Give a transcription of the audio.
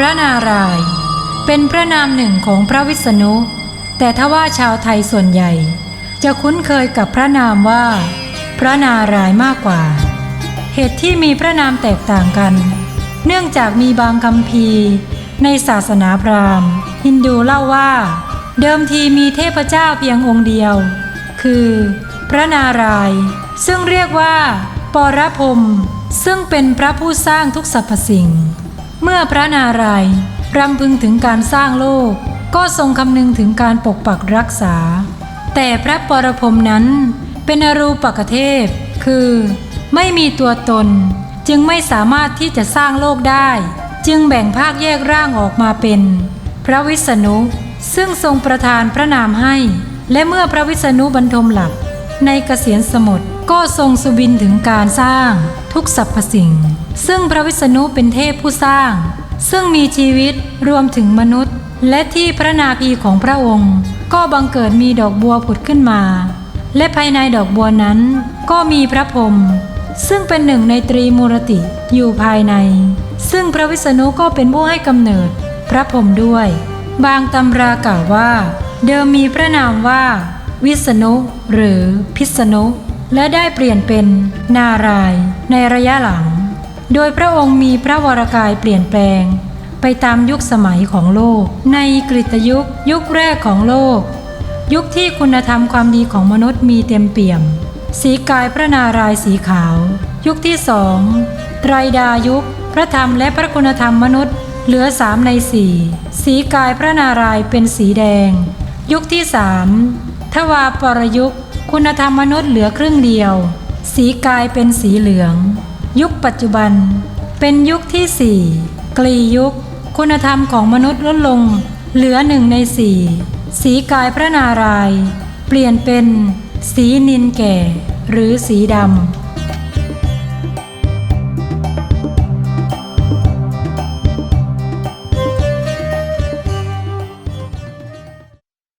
พระนารายณ์เป็นพระนามหนึ่งของพระวิษณุ แต่ถ้าว่าชาวไทยส่วนใหญ่ จะคุ้นเคยกับพระนามว่า พระนารายณ์มากกว่า เหตุที่มีพระนามแตกต่างกัน เนื่องจากมีบางคำพีในศาสนาพราหมณ์ ฮินดูเล่าว่า เดิมทีมีเทพเจ้าเพียงองค์เดียว คือพระนารายณ์ซึ่งเรียกว่า ปรพรมซึ่งเป็นพระผู้สร้างทุกสรรพสิ่ง เมื่อพระนารายณ์รำพึงถึงการสร้างโลก ก็ทรงคำนึงถึงการปกปักรักษา แต่พระปรพรมนั้นเป็นอรูปกเทพ คือ ไม่มีตัวตน จึงไม่สามารถที่จะสร้างโลกได้ จึงแบ่งภาคแยกร่างออกมาเป็น พระวิษณุ ซึ่งทรงประทานพระนามให้ และเมื่อพระวิษณุบรรทมหลับในเกษียณสมุทร ก็ทรงสุบินถึงการสร้างทุกสรรพสิ่ง ซึ่งพระวิษณุเป็นเทพผู้สร้าง ซึ่งมีชีวิตรวมถึงมนุษย์ และที่พระนาภีของพระองค์ ก็บังเกิดมีดอกบัวผุดขึ้นมา และภายในดอกบัวนั้น ก็มีพระพรหมซึ่งเป็นหนึ่งในตรีมูรติอยู่ภายใน ซึ่งพระวิษณุก็เป็นผู้ให้กำเนิดพระพรหมด้วย บางตำรากล่าวว่า เดิมมีพระนามว่า วิษณุหรือพิษณุ และได้เปลี่ยนเป็นนารายในระยะหลัง โดยพระองค์มีพระวรากายเปลี่ยนแปลง ไปตามยุคสมัยของโลก ในกฤตยุคยุคแรกของโลก ยุคที่คุณธรรมความดีของมนุษย์มีเต็มเปี่ยม สีกายพระนารายสีขาว ยุคที่สองไตรดายุค พระธรรมและพระคุณธรรมมนุษย์ เหลือสามในสี่สีกายพระนารายเป็นสีแดง ยุคที่สามทวาปรยุค คุณธรรมมนุษย์เหลือครึ่งเดียว สีกายเป็นสีเหลือง ยุคปัจจุบัน เป็นยุคที่สี่กลียุค คุณธรรมของมนุษย์ลดลง เหลือหนึ่งในสี่สีกายพระนาราย เปลี่ยนเป็น สีนินแก่ หรือสีดำ